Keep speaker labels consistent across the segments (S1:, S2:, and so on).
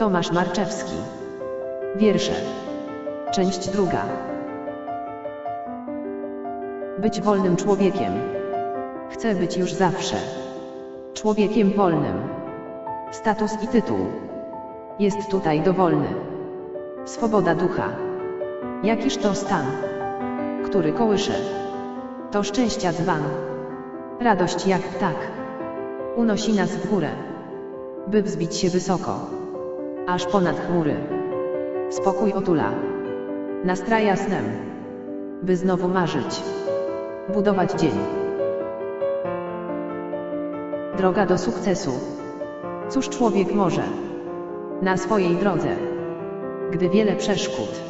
S1: Tomasz Marczewski. Wiersze. Część druga. Być wolnym człowiekiem. Chcę być już zawsze. Człowiekiem wolnym. Status i tytuł. Jest tutaj dowolny. Swoboda ducha. Jakiż to stan, który kołysze. To szczęścia dzban. Radość jak ptak. Unosi nas w górę. By wzbić się wysoko. Aż ponad chmury. Spokój otula. Nastraja snem. By znowu marzyć. Budować dzień. Droga do sukcesu. Cóż człowiek może? Na swojej drodze. Gdy wiele przeszkód.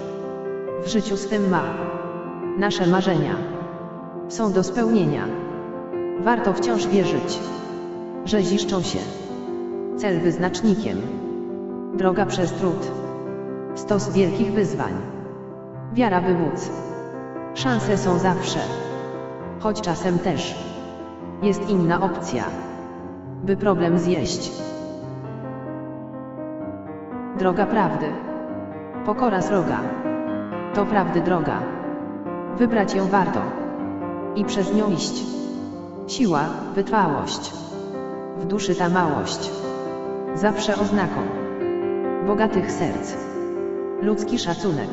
S1: W życiu swym ma. Nasze marzenia. Są do spełnienia. Warto wciąż wierzyć. Że ziszczą się. Cel wyznacznikiem. Droga przez trud. Stos wielkich wyzwań. Wiara by móc. Szanse są zawsze. Choć czasem też. Jest inna opcja. By problem zjeść. Droga prawdy. Pokora sroga. To prawdy droga. Wybrać ją warto. I przez nią iść. Siła, wytrwałość. W duszy ta małość. Zawsze oznaką. Bogatych serc. Ludzki szacunek.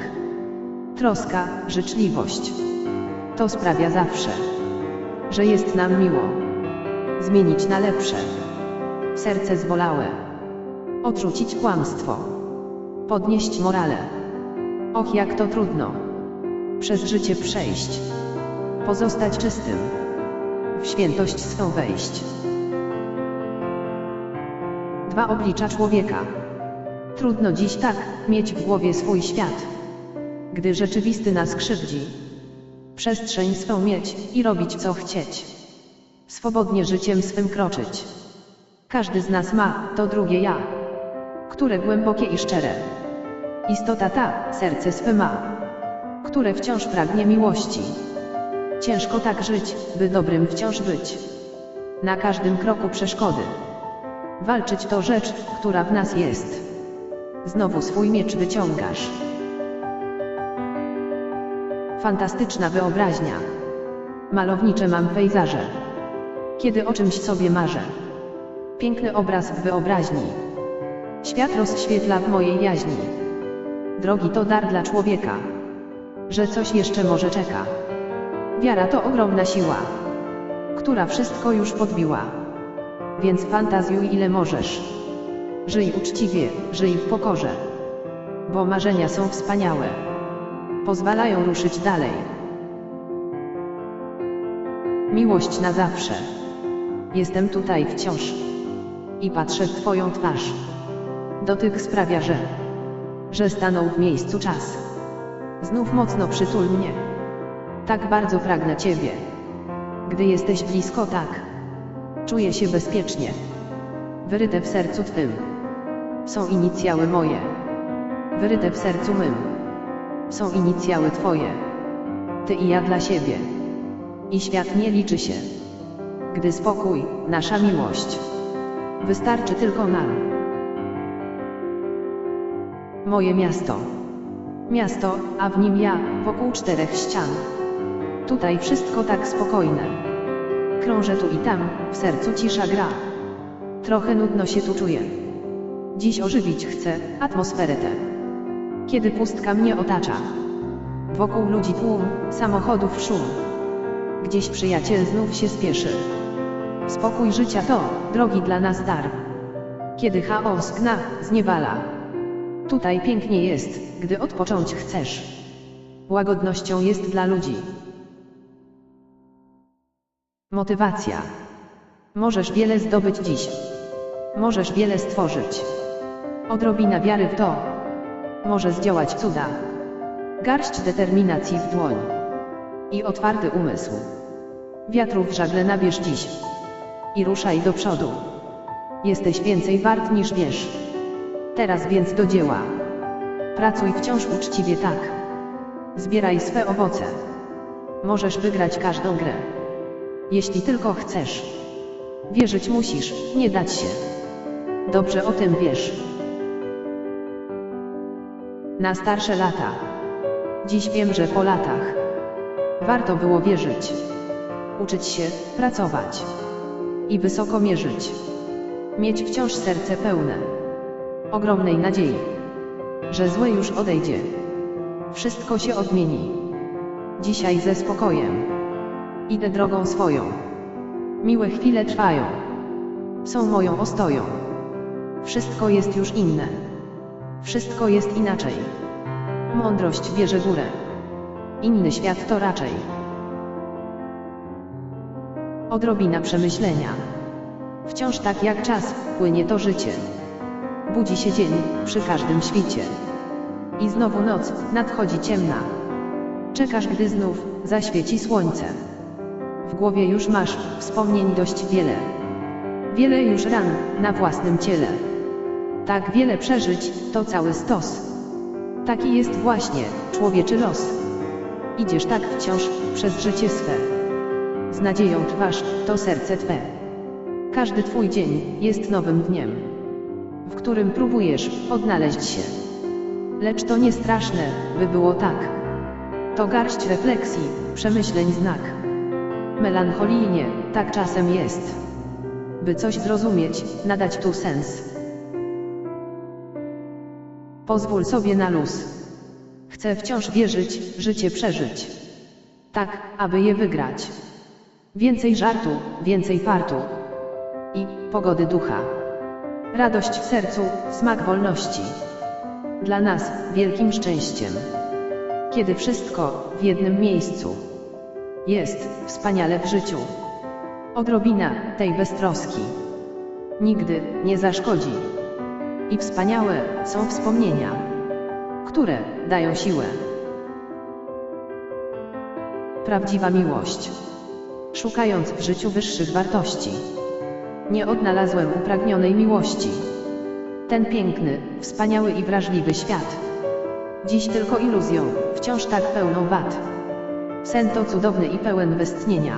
S1: Troska, życzliwość. To sprawia zawsze, że jest nam miło. Zmienić na lepsze. Serce zwolałe. Odrzucić kłamstwo. Podnieść morale. Och, jak to trudno. Przez życie przejść. Pozostać czystym. W świętość swą wejść. Dwa oblicza człowieka. Trudno dziś tak mieć w głowie swój świat. Gdy rzeczywisty nas krzywdzi. Przestrzeń swą mieć i robić co chcieć. Swobodnie życiem swym kroczyć. Każdy z nas ma to drugie ja, które głębokie i szczere. Istota ta serce swe ma, które wciąż pragnie miłości. Ciężko tak żyć, by dobrym wciąż być. Na każdym kroku przeszkody. Walczyć to rzecz, która w nas jest. Znowu swój miecz wyciągasz. Fantastyczna wyobraźnia. Malownicze mam pejzaże. Kiedy o czymś sobie marzę. Piękny obraz w wyobraźni. Świat rozświetla w mojej jaźni. Drogi to dar dla człowieka. Że coś jeszcze może czeka. Wiara to ogromna siła. Która wszystko już podbiła. Więc fantazjuj ile możesz. Żyj uczciwie, żyj w pokorze. Bo marzenia są wspaniałe. Pozwalają ruszyć dalej. Miłość na zawsze. Jestem tutaj wciąż. I patrzę w Twoją twarz. Dotyk sprawia, że, że stanął w miejscu czas. Znów mocno przytul mnie. Tak bardzo pragnę Ciebie. Gdy jesteś blisko tak, czuję się bezpiecznie. Wyryte w sercu Twym są inicjały moje. Wyryte w sercu mym są inicjały Twoje. Ty i ja dla siebie. I świat nie liczy się. Gdy spokój, nasza miłość. Wystarczy tylko nam. Moje miasto. Miasto, a w nim ja, wokół czterech ścian. Tutaj wszystko tak spokojne. Krążę tu i tam, w sercu cisza gra. Trochę nudno się tu czuję. Dziś ożywić chcę atmosferę tę. Kiedy pustka mnie otacza. Wokół ludzi tłum, samochodów szum. Gdzieś przyjaciel znów się spieszy. Spokój życia to, drogi dla nas dar. Kiedy chaos gna, zniewala. Tutaj pięknie jest, gdy odpocząć chcesz. Łagodnością jest dla ludzi. Motywacja. Możesz wiele zdobyć dziś. Możesz wiele stworzyć. Odrobina wiary w to. Może zdziałać cuda. Garść determinacji w dłoń. I otwarty umysł. Wiatru w żagle nabierz dziś. I ruszaj do przodu. Jesteś więcej wart niż wiesz. Teraz więc do dzieła. Pracuj wciąż uczciwie tak. Zbieraj swe owoce. Możesz wygrać każdą grę. Jeśli tylko chcesz. Wierzyć musisz, nie dać się. Dobrze o tym wiesz. Na starsze lata. Dziś wiem, że po latach warto było wierzyć, uczyć się, pracować i wysoko mierzyć. Mieć wciąż serce pełne ogromnej nadziei, że złe już odejdzie. Wszystko się odmieni. Dzisiaj ze spokojem idę drogą swoją. Miłe chwile trwają. Są moją ostoją. Wszystko jest już inne. Wszystko jest inaczej. Mądrość bierze górę. Inny świat to raczej. Odrobina przemyślenia. Wciąż tak jak czas, płynie to życie. Budzi się dzień, przy każdym świcie. I znowu noc, nadchodzi ciemna. Czekasz, gdy znów zaświeci słońce. W głowie już masz wspomnień dość wiele. Wiele już ran na własnym ciele. Tak wiele przeżyć, to cały stos. Taki jest właśnie człowieczy los. Idziesz tak wciąż przez życie swe. Z nadzieją trwasz, to serce twe. Każdy twój dzień jest nowym dniem, w którym próbujesz odnaleźć się. Lecz to nie straszne, by było tak. To garść refleksji, przemyśleń znak. Melancholijnie, tak czasem jest. By coś zrozumieć, nadać tu sens. Pozwól sobie na luz. Chcę wciąż wierzyć, życie przeżyć. Tak, aby je wygrać. Więcej żartu, więcej fartu. I pogody ducha. Radość w sercu, smak wolności. Dla nas wielkim szczęściem. Kiedy wszystko w jednym miejscu jest wspaniale w życiu. Odrobina tej beztroski nigdy nie zaszkodzi. I wspaniałe są wspomnienia, które dają siłę. Prawdziwa miłość. Szukając w życiu wyższych wartości, nie odnalazłem upragnionej miłości. Ten piękny, wspaniały i wrażliwy świat. Dziś tylko iluzją, wciąż tak pełną wad. Sen to cudowny i pełen westchnienia.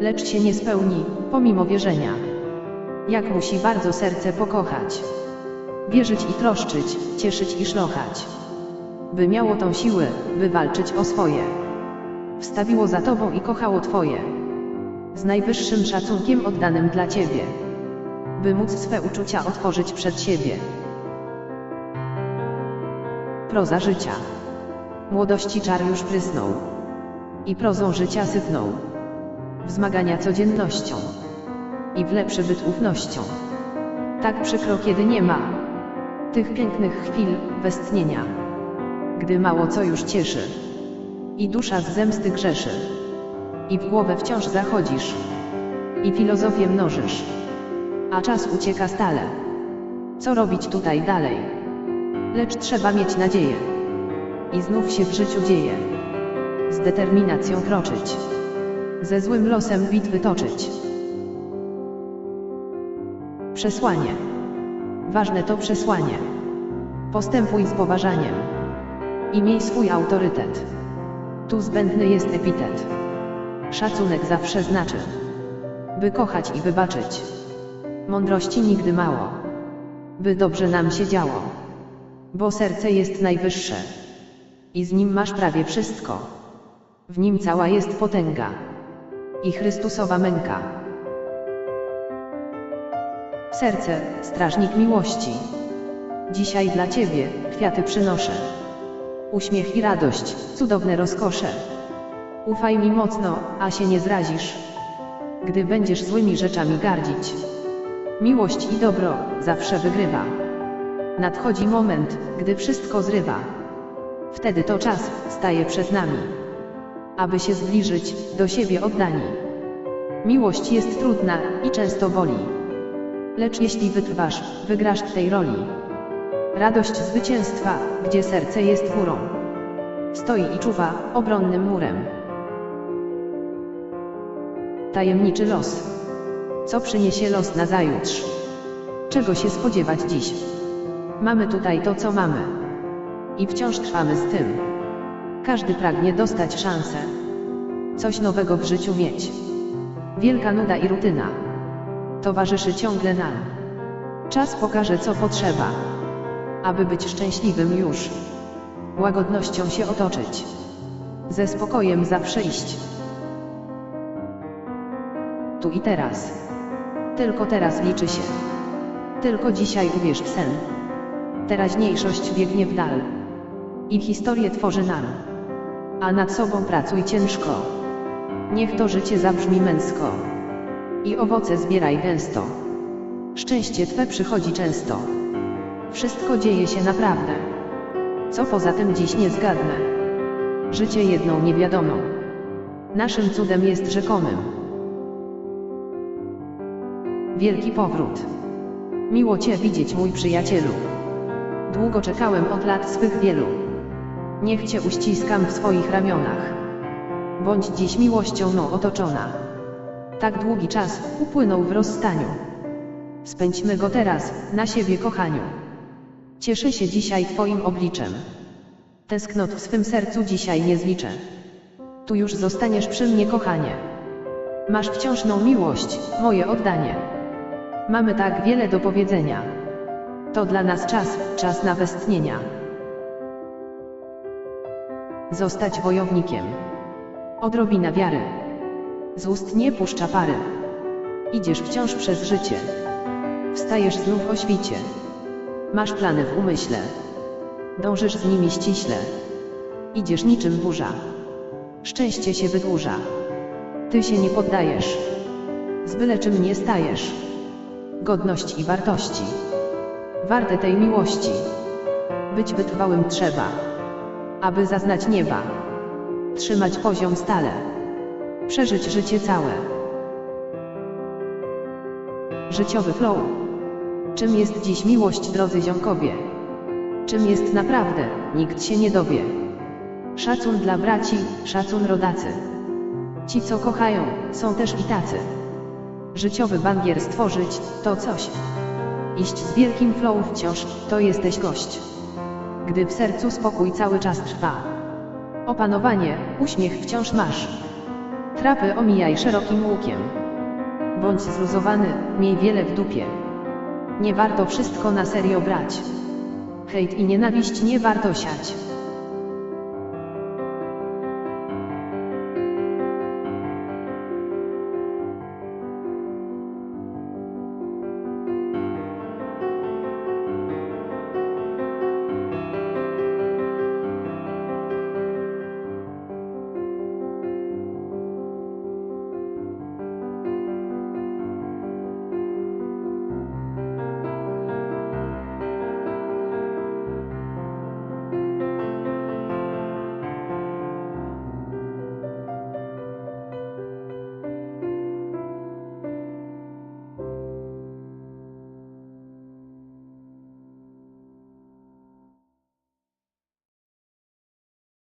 S1: Lecz się nie spełni, pomimo wierzenia. Jak musi bardzo serce pokochać. Wierzyć i troszczyć, cieszyć i szlochać. By miało tą siłę, by walczyć o swoje. Wstawiło za tobą i kochało twoje. Z najwyższym szacunkiem oddanym dla ciebie. By móc swe uczucia otworzyć przed siebie. Proza życia. Młodości czar już prysnął. I prozą życia sypnął. Wzmagania codziennością. I w lepszy byt ufnością. Tak przykro kiedy nie ma. Tych pięknych chwil, westchnienia. Gdy mało co już cieszy. I dusza z zemsty grzeszy. I w głowę wciąż zachodzisz. I filozofię mnożysz. A czas ucieka stale. Co robić tutaj dalej? Lecz trzeba mieć nadzieję. I znów się w życiu dzieje. Z determinacją kroczyć. Ze złym losem bitwy toczyć. Przesłanie. Ważne to przesłanie. Postępuj z poważaniem. I miej swój autorytet. Tu zbędny jest epitet. Szacunek zawsze znaczy. By kochać i wybaczyć. Mądrości nigdy mało. By dobrze nam się działo. Bo serce jest najwyższe. I z nim masz prawie wszystko. W nim cała jest potęga. I Chrystusowa męka. Serce, strażnik miłości. Dzisiaj dla Ciebie kwiaty przynoszę. Uśmiech i radość, cudowne rozkosze. Ufaj mi mocno, a się nie zrazisz. Gdy będziesz złymi rzeczami gardzić. Miłość i dobro zawsze wygrywa. Nadchodzi moment, gdy wszystko zrywa. Wtedy to czas staje przed nami. Aby się zbliżyć do siebie oddani. Miłość jest trudna i często boli. Lecz jeśli wytrwasz, wygrasz w tej roli. Radość zwycięstwa, gdzie serce jest górą. Stoi i czuwa, obronnym murem. Tajemniczy los. Co przyniesie los na zajutrz? Czego się spodziewać dziś? Mamy tutaj to, co mamy. I wciąż trwamy z tym. Każdy pragnie dostać szansę. Coś nowego w życiu mieć. Wielka nuda i rutyna. Towarzyszy ciągle nam. Czas pokaże, co potrzeba. Aby być szczęśliwym już. łagodnością się otoczyć. Ze spokojem zawsze iść. Tu i teraz. Tylko teraz liczy się. Tylko dzisiaj uwierz w sen. Teraźniejszość biegnie w dal. I historię tworzy nam. A nad sobą pracuj ciężko. Niech to życie zabrzmi męsko. I owoce zbieraj gęsto. Szczęście Twe przychodzi często. Wszystko dzieje się naprawdę. Co poza tym dziś nie zgadnę. Życie jedną niewiadomą. Naszym cudem jest rzekomym. Wielki powrót. Miło Cię widzieć, mój przyjacielu. Długo czekałem od lat swych wielu. Niech Cię uściskam w swoich ramionach. Bądź dziś miłością mną otoczona. Tak długi czas upłynął w rozstaniu. Spędźmy go teraz, na siebie kochaniu. Cieszę się dzisiaj Twoim obliczem. Tęsknot w swym sercu dzisiaj nie zliczę. Tu już zostaniesz przy mnie, kochanie. Masz wciąż mą miłość, moje oddanie. Mamy tak wiele do powiedzenia. To dla nas czas, czas na westchnienia. Zostać wojownikiem. Odrobina wiary. Z ust nie puszcza pary. Idziesz wciąż przez życie. Wstajesz znów o świcie. Masz plany w umyśle. Dążysz z nimi ściśle. Idziesz niczym burza. Szczęście się wydłuża. Ty się nie poddajesz. Z byle czym nie stajesz. Godność i wartości. Warte tej miłości. Być wytrwałym trzeba. Aby zaznać nieba. Trzymać poziom stale. Przeżyć życie całe. Życiowy flow. Czym jest dziś miłość, drodzy ziomkowie? Czym jest naprawdę, nikt się nie dowie. Szacun dla braci, szacun rodacy. Ci, co kochają, są też i tacy. Życiowy bangier stworzyć, to coś. Iść z wielkim flow wciąż, to jesteś gość. Gdy w sercu spokój cały czas trwa. Opanowanie, uśmiech wciąż masz. Trapy omijaj szerokim łukiem. Bądź zluzowany, miej wiele w dupie. Nie warto wszystko na serio brać. Hejt i nienawiść nie warto siać.